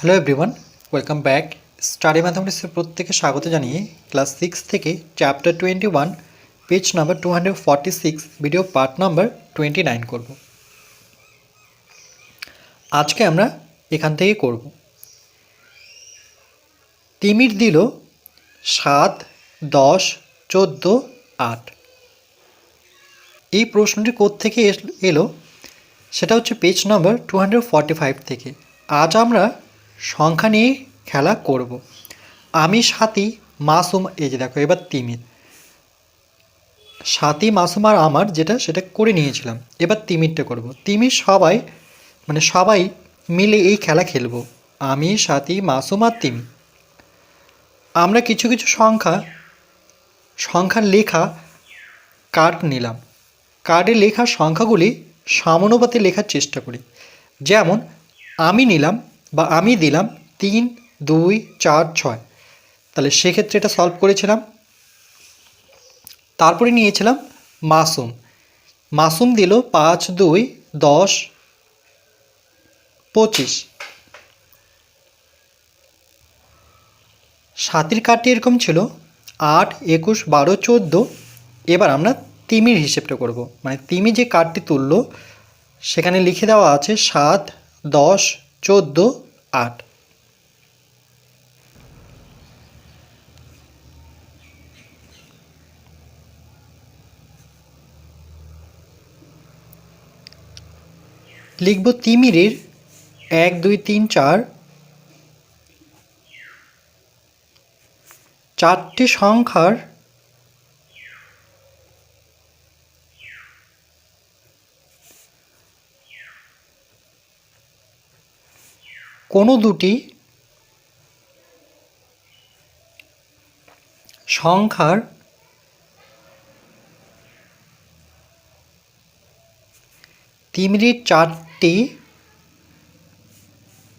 Hello everyone welcome back study ম্যাথামেটিক্সের প্রত্যেকে স্বাগত জানিয়ে ক্লাস সিক্স থেকে chapter twenty one page number two hundred forty six video part number twenty nine করব। আজকে আমরা এখান থেকে করব। তিমির দিল সাত, দশ, চোদ্দ, আট। এই প্রশ্নটি এস- এলো? সেটা হচ্ছে page number two hundred forty five থেকে। আজ আমরা সংখ্যা নিয়ে খেলা করব। আমি সাথী মাসুম, এই যে দেখো, এবার তিমির সাথী মাসুম আর আমার যেটা, সেটা করে নিয়েছিলাম। এবার তিমিরটা করব। তিমির সবাই মানে সবাই মিলে এই খেলা খেলব। আমি সাথী মাসুম আর তিমি। আমরা কিছু কিছু সংখ্যা, সংখ্যার লেখা কার্ড নিলাম। কার্ডে লেখা সংখ্যাগুলি সমানুপাতে লেখার চেষ্টা করি। যেমন, আমি নিলাম বা আমি দিলাম তিন, দুই, চার, ছয়। তাহলে সেক্ষেত্রে এটা সলভ করেছিলাম। তারপরে নিয়েছিলাম মাসুম। মাসুম দিল পাঁচ, দুই, দশ, পঁচিশ। সাতির কার্ডটি এরকম ছিল, আট, একুশ, বারো, চোদ্দ। এবার আমরা তিমির হিসেবটা করব। মানে তিমি যে কার্ডটি তুললো, সেখানে লিখে দেওয়া আছে সাত, দশ চোদ্দ আট। লিখব তিমিরের এক দুই তিন চার। চারটি সংখ্যার কোনো দুটি সংখ্যার তিমরির চারটি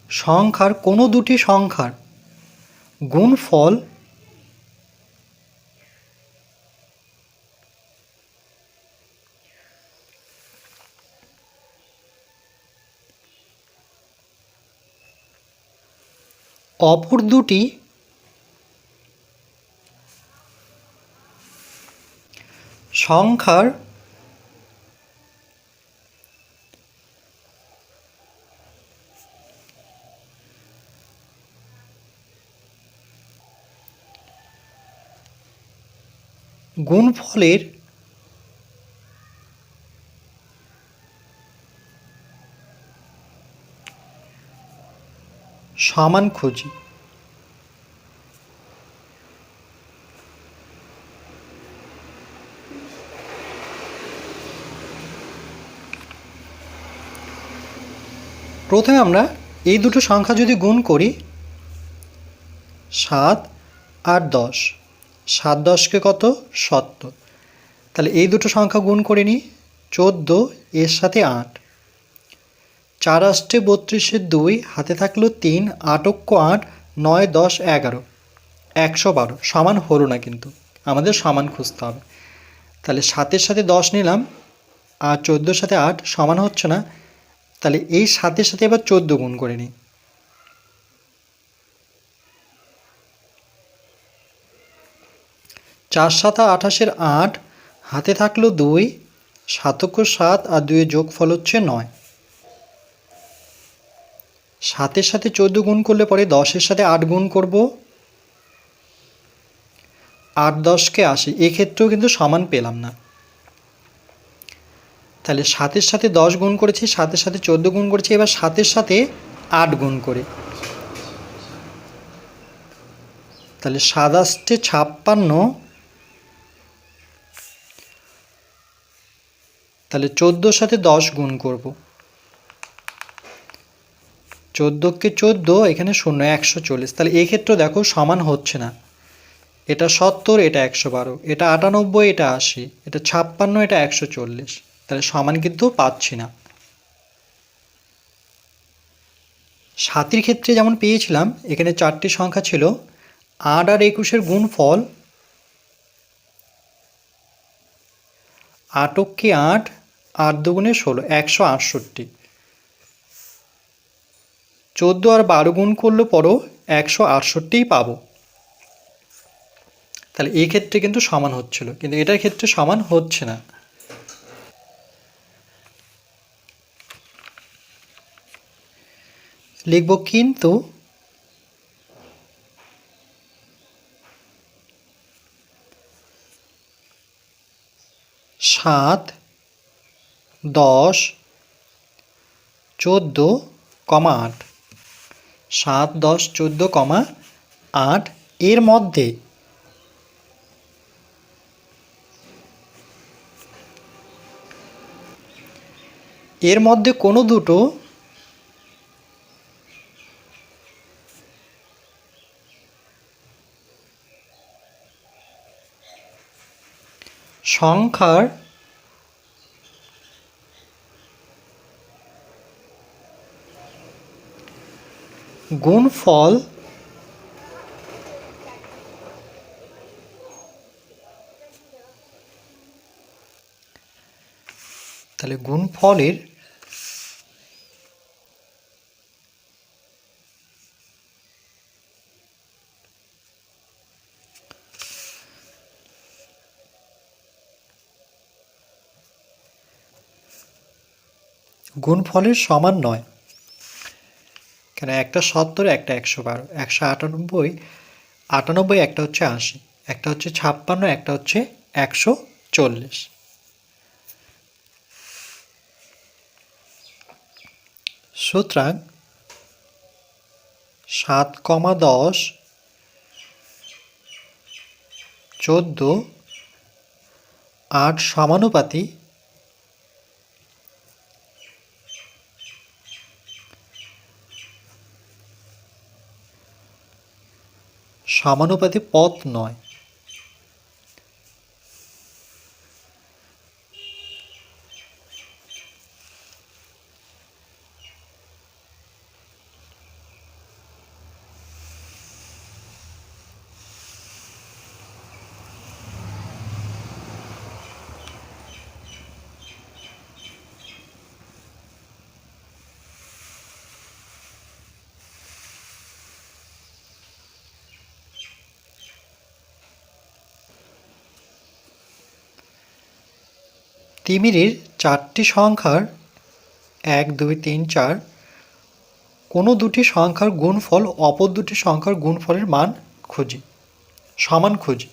সংখ্যার কোনো দুটি সংখ্যার গুণফল অপর দুটি সংখ্যার গুণফলের সমান খুঁজি। প্রথমে আমরা এই দুটো সংখ্যা যদি গুণ করি, সাত আর দশ। সাত দশকে কত? সত্তর। তাহলে এই দুটো সংখ্যা গুণ করে নিই, চোদ্দ, এর সাথে আট। চার আষ্টে বত্রিশের দুই, হাতে থাকল তিন আটক্য আট, নয়, দশ, এগারো। একশো বারো। সমান হলো না কিন্তু। আমাদের সমান খুঁজতে হবে। তাহলে সাতের সাথে দশ নিলাম, আর চোদ্দোর সাথে আট সমান হচ্ছে না। তাহলে এই সাতের সাথে এবার চোদ্দ গুণ করে নিই। চার সাতা আঠাশের আট, হাতে থাকল দুই সাতক্য সাত, আর দুইয়ের যোগফল হচ্ছে নয়। সাতের সাথে চোদ্দ গুণ করলে পরে দশের সাথে আট গুণ করব। আট দশকে আশি, এক্ষেত্রেও কিন্তু সমান পেলাম না। তাহলে সাতের সাথে দশ গুণ করেছি, সাতের সাথে চোদ্দ গুণ করেছি, এবার সাতের সাথে আট গুণ করে। তাহলে সাত আষ্টে ছাপ্পান্ন, তাহলে চোদ্দোর সাথে দশ গুণ করব। চোদ্দোকে চোদ্দ, এখানে শূন্য, একশো চল্লিশ। তাহলে এই ক্ষেত্রে দেখো সমান হচ্ছে না। এটা সত্তর, এটা একশো বারো। এটা আটানব্বই, এটা আশি। এটা ছাপ্পান্ন, এটা একশো চল্লিশ। তাহলে সমান কিন্তু পাচ্ছি না। সাতির ক্ষেত্রে যেমন পেয়েছিলাম, এখানে চারটি সংখ্যা ছিল। আট আর একুশের গুণফল আটককে আট আট দুগুণে ষোলো, একশো আটষট্টি। চোদ্দ আর বারো গুণ করলে পরও একশো আটষট্টিই পাবো। তাহলে এই ক্ষেত্রে কিন্তু সমান হচ্ছিল, কিন্তু এটার ক্ষেত্রে সমান হচ্ছে না। লিখব কিন্তু সাত, দশ, চোদ্দ, কমা আট। সাত দশ চোদ্দ কমা আট। এর মধ্যে এর মধ্যে কোনো দুটো সংখ্যার গুণফল তাহলে গুণফলের গুণফলের সমান নয়। কেন একটা সত্তর, একটা একশো বারো, একশো আটানব্বই আটানব্বই, একটা হচ্ছে আশি, একটা হচ্ছে ছাপ্পান্ন, একটা হচ্ছে একশো চল্লিশ। সুতরাং সাত কমা দশ, চোদ্দ, আট সমানুপাতি সমানুপাতি পথ নয়। তিমিরের চারটি সংখ্যার এক, দুই, তিন, চার, কোনো দুটি সংখ্যার গুণফল অপর দুটি সংখ্যার গুণফলের মান খুঁজি, সমান খুঁজি।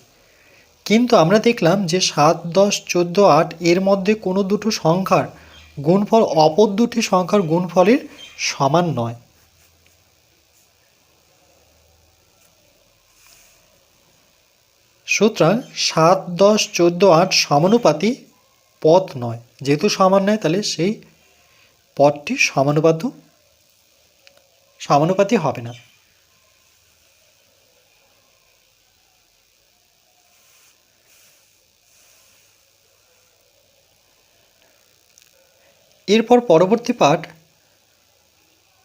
কিন্তু আমরা দেখলাম যে সাত, দশ, চোদ্দ, আট এর মধ্যে কোনো দুটো সংখ্যার গুণফল অপর দুটি সংখ্যার গুণফলের সমান নয়। সুতরাং সাত, দশ, চোদ্দ, আট সমানুপাতি পথ নয়। যেহেতু সমান নয়, তাহলে সেই পথটি সমানুপাত সমানুপাতি হবে না। এরপর পরবর্তী পার্ট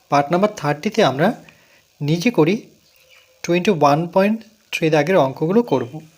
পার্ট নাম্বার থার্টিতে আমরা নিজে করি টোয়েন্টি ওয়ান পয়েন্ট থ্রি দাগের অঙ্কগুলো করব।